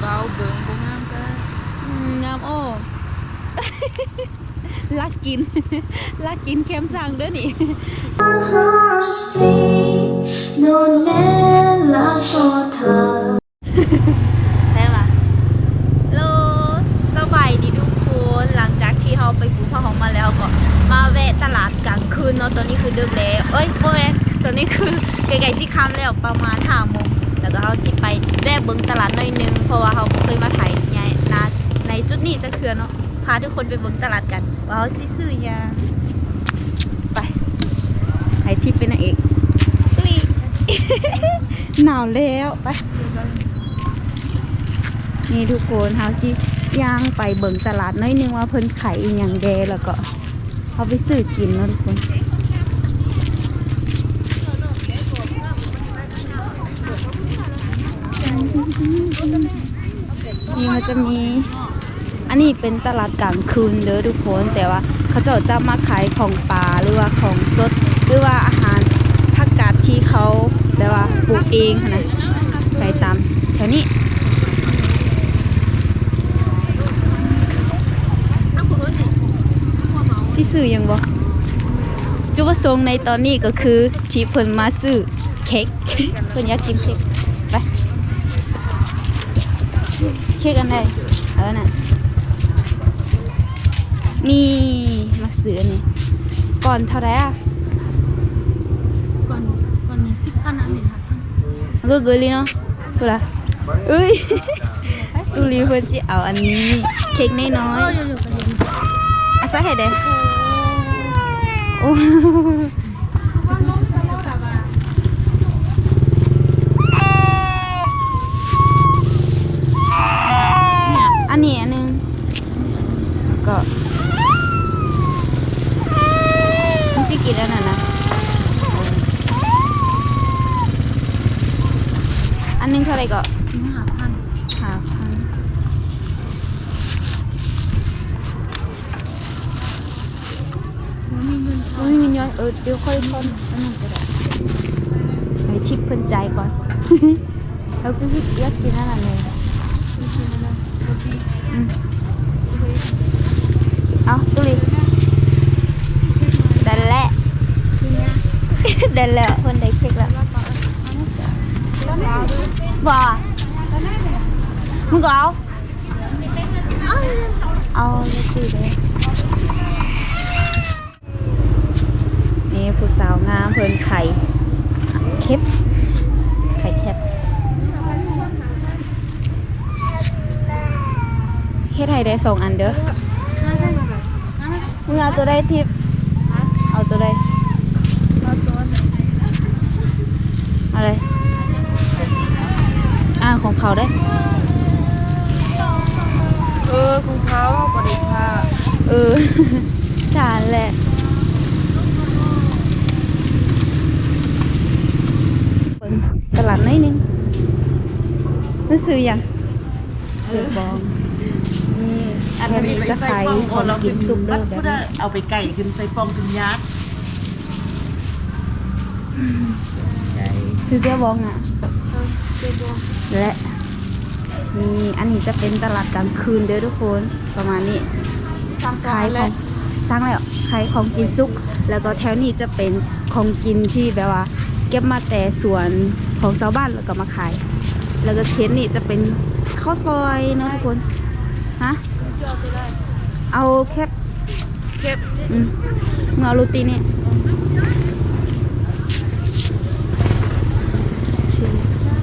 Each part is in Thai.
เบาเบิ่งบ่งามก็อืมยามโอ้ลักกินลักกินแคมสั่งด้อนี่ได้ปะโลสบายดีทุกคนหลังจากที่เราไปปูผ้าหองมาแล้วก็มาแวะตลาดกลางคืนเนาะตอนนี้คือดึกแล้วเอ้ยโมแมนตอนนี้คือไกลๆสิคำแล้วประมาณห้าโมง แล้วก็เราสิไปแวะเบิ่งตลาดหน่อยนึงเพราะว่าเราบ่เคยมาถ่ายในนาในจุดนี้จะคือเนาะพาทุกคนไปเบิ่งตลาดกัน ว่าเราสิซื้อหยังไปให้ทิปเป็นนางเอกลีหนาวแล้วไปนี่ทุกคนเฮาสิย่างไปเบิ่งตลาดน้อยนึงว่าเพิ่นขายอีหยังแดแล้วก็เอาไปซื้อกินเนาะทุกคน นี่มันจะมี อันนี้เป็นตลาดกลางคืนเด้อทุกคนแต่ว่าเขาเจะจะมาขายของป่าหรือว่าของสดหรือว่าอาหารผักกาดที่เขาแบบว่าปลูกเองนะขายตามแถวนี้ิซื้อยังบ่จุดประสงค์ในตอนนี้ก็คือที่เพิ่นมาซื้อเค้กเพิ่นอยากกินเค้กไป เค้กอันใดเออน่ะนี่มาซื้ออันนี้ก่อนเท่าไหร่อะก่อนก่อนนี้10,000อันนี้ค่ะมันก็เกินเลยเนาะกูละเอ้ยตูรีเพิ่นสิเอาอันนี้ เค้กน้อยๆอยู่ๆก็เห็นอาซาเห็ดเด้โอ้ เนี่ย อันนี้อันหนึงแล้วก็มันสิกินอันนั้นนะอันหนึงเท่าไหร่ก็ หาพัน ห้าพัน แล้วมีเงิน โอ้ยมีย้อน เออเดี๋ยวค่อยทอนอันนั้นก็ได้ให้ชิปเพิ่นใจายก่อน แล้วก็สิอยากกินอันนั้นเลยซื้อๆแล้วโอเคอืมเอาตุลีได้แล้วทีเนี้ยได้แล้วคนได้เค้กแล้วบ่มึงก็เอา เอาเลยสิเลย ผู้สาวงามเพิ่นไข่เค็บไข่แคบเฮ็ดให้ได้สองอันเด้อน่าได้แบบน่าได้มึงเอาตัวใดทิพย์เอาตัวใดเอาตัวหนึ่งอะไรอ่าของเขาได้เออคุณเขาบริค่าเออจานแหละเปิดต ลาดน้อยหนึงมันซื้อยังซื้อบองนี่อันนี้จะขายของกินซุปเด้อแบบนี้เอาไปไก่ขึ้นใส่ฟองขึ้นยักษ์ซื้อเจ้าบองอะเจ็ดดวงและนี่อันนี้จะเป็นตลาดกลางคืนเด้อทุกคนประมาณนี้สามขายของสร้างแล้วขายของกินซุก แล้วก็แถวนี้จะเป็นของกินที่แบบว่า เก็บมาแต่สวน ของชาวบ้านแล้วก็มาขาย แล้วก็เค้นนี่จะเป็นข้าวซอยเนาะทุกคนฮะเอาแคบแคบอืมมึงเอาโรตีนี่โอเค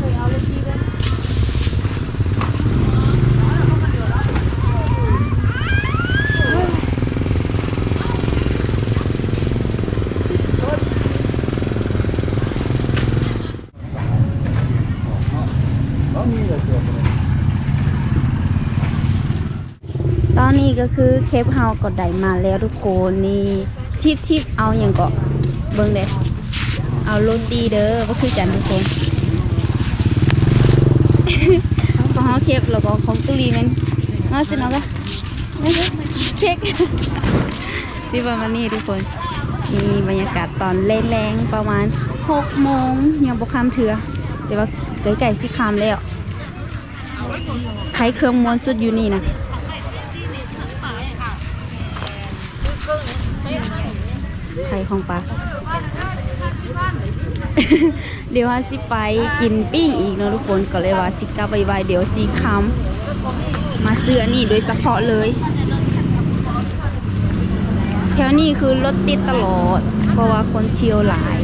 เลยเอาเลยชีกัน ตอนนี้ ก็คือเคปเฮาก็ได้มาแล้วทุกคนนี่ที่ที่เอาอย่างก็เบิ่งเด้เอาโรตีเด้อก็คือกันทุกคนของเฮาเคปแล้วก็ของตุลีนั่นมาสิเนะก็นี่สิเค้กสิประมาณนี้ทุกคนมีบรรยากาศตอนแรงๆประมาณ6โมงยังบ่ค่ำเถื่อแต่ว่าใกล้ๆสิค่ำแล้วใครเครื่องม้วนสุดอยู่นี่นะ ไข่ของปลาเดี๋ยวว่าสิไปกินปิ้งอีกเนาะทุกคนก็เลยว่าสิกลับไวๆเดี๋ยวสิคำมาซื้อนนี้โดยเฉพาะเลย แถวนี้คือรถติดตลอด เพราะว่าคนเชียวหลาย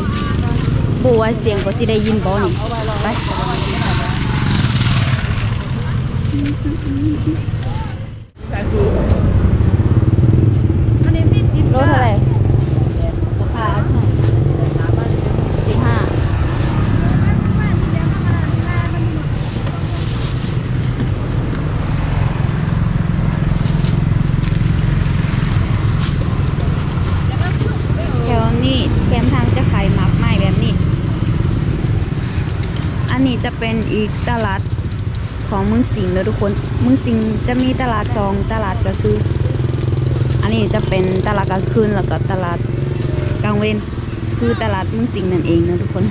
บัวาเสียงก็สิได้ยินบ่นี่ไปรถเท่าไหร่สิบห้าแถวนี้แคมทางจะขายมักใหม่แบบนี้ อันนี้ จะเป็นอีกตลาดของเมืองสิงห์เลยทุกคน เมืองสิงห์จะมีตลาดสองตลาดก็คือ อันนี้จะเป็นตลาดกลางคืนแล้วก็ตลาดกลางเวนคือตลาดเมืองสิงห์นั่นเองนะทุกคน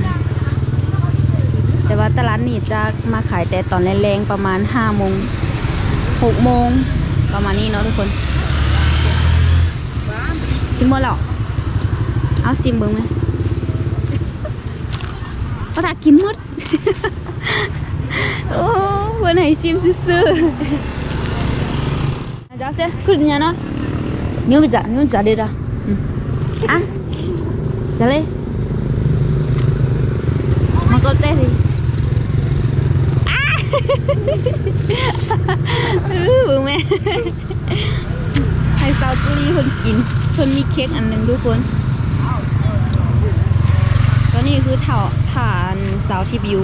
แต่ว่าตลาดนี้จะมาขายแต่ตอนแรงๆประมาณห้าโมงหกโมงประมาณนี้เนาะทุกคนชิมหมดแล้วเอาซิมเบิ้งไหมก็ถ้ากินหมด โอ้วันไหนซิมซื้อจ้าเซ่ขึ้นยังนะนิ้วจ่านิ้วจ่าเดียวอะจ่าเลยมาก็เต้เลยอู้แม่ให้สาวตุลีคนกินคนมีเค้กอันหนึ่งทุกคนก็นี่คือเถาผ่านสาวทิพยู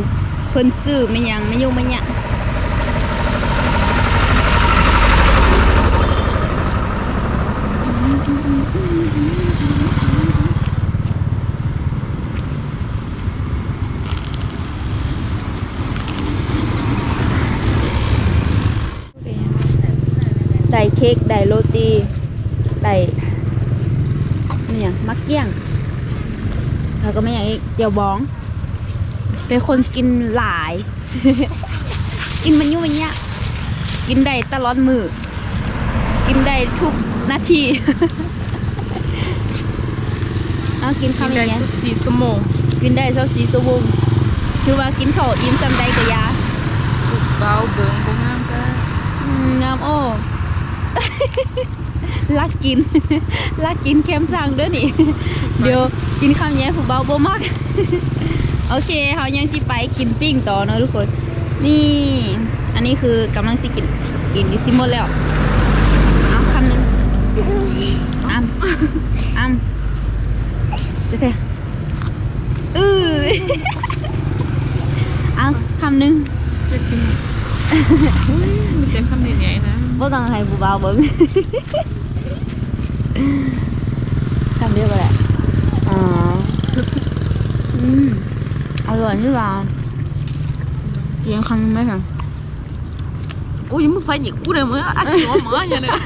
เพิ่นซื้อไม่ยังไม่ยุ่งไม่ยังได้เค้กได้โรตีได้เนี่ยมักเกี้ยงแล้วก็ไม่อย่างอีกเจียวบอง เป็นคนกินหลาย กินมันยุ่งมันเนี้ยกินได้ตลอดมือ กินได้ทุกนาทีเอากินกิข้าวนได้อย่างเงี้ยสักสี่ชั่วโมงกินได้เท่าสีสวงคือว่ากินข้าวอิ่มซำใดกะยาเบาเบิ่งบ่งามก็อืมงามโอ้ ลักกิน ลักกินแคมทางเด้อนี่ เดี๋ยวกินคำแย่ผู้เบาบ่มาก โอเคเขายังสิไปกินปิ้งต่อเนอะทุกคน นี่ อันนี้คือกำลังสิกินกินดิซิหมดแล้วเอาคำหนึ่งอ้ำอ้ำเจ๊ๆอือเอาคำหนึ่งจะกินมีแต่คำใหญ่ๆนะบ่ต้องให้ผู้บ่าวเบิ่งคำเดียวก็ได้อ๋ออืม อร่อยนี่หว่าเพียงคำไหมคะอุ้ยมึงไปหยิกกูเลยมึงอะกินหัวหมาอย่างเนี้ย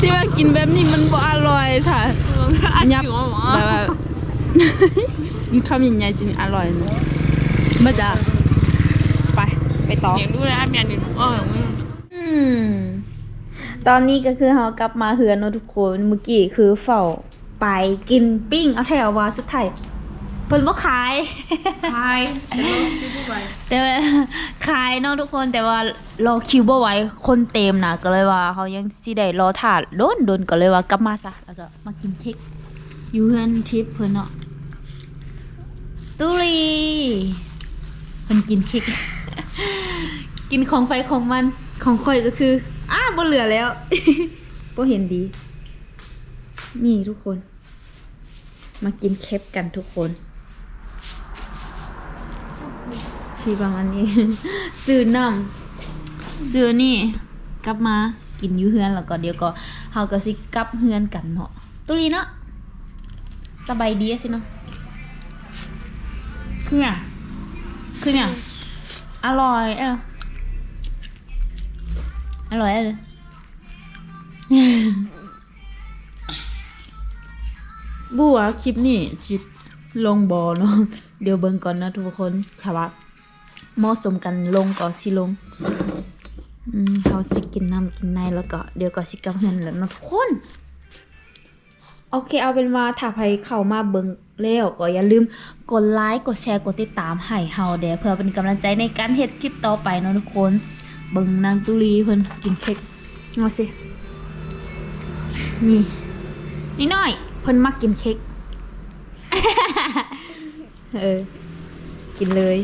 ที่ว่ากินแบบนี้มันบ่อร่อยค่ะอะยับกินหัวหมาแบบว่ามีคำใหญ่ๆจริงอร่อยนะมาจ้ะไปไปต่ออย่างดูเลยอะเมียนี่เออมึงอืมตอนนี้ก็คือเรากลับมาเฮือนเนอะทุกคนเมื่อกี้คือเฝ้าไปกินปิ้งเอาแถวว่าสุดท้าย เพิ่นบ่ขายพายแต่เราซื้อผู้ไปแต่ว่าขายเนาะทุกคนแต่ว่ารอคิวบ่ไหวคนเต็มนะก็เลยว่าเขายังสิได้รอถาดโดนโดนก็เลยว่ากลับมาซะแล้วก็มากินเค้กอยู่เฮือนทิพย์เพิ่นเนาะตุลีเพิ่นกินเค้กกินของไฟของมันของค่อยก็คืออ้าบ่เหลือแล้วบ่เห็นดี นี่ทุกคน มากินเค้กกันทุกคน ที่ประมาณนี้ ซื้อน้ำซื้อนี่ กลับมากินอยู่เฮือนแล้วก็เดี๋ยวก็เฮาก็สิกลับเฮือนกันเนาะตุลีเนาะสบายดีสิเนาะคือหยังคือหยังอร่อยเอออร่อยเออบัวคลิปนี้ชิดลงบอเนาะเดี๋ยวเบิ่งก่อนนะทุกคนค่ะว่า เหมาะสมกันลงก่อนสิลงเขาสิกินน้ำกินในแล้วก็เดี๋ยวก็สิกับเฮือนแล้วนะทุกคน โอเคเอาเป็นว่าถ้าใครเข้ามาเบิ่งแล้วก็อย่าลืมกดไลค์กดแชร์กดติดตามให้เฮาเด้อเพื่อเป็นกำลังใจในการเฮ็ดคลิปต่อไปเนาะทุกคน เบิ่งนางตุลีเพิ่นกินเค้กเอาสิ นี่นี่น้อยเพิ่นมักกินเค้กเออ กินเลย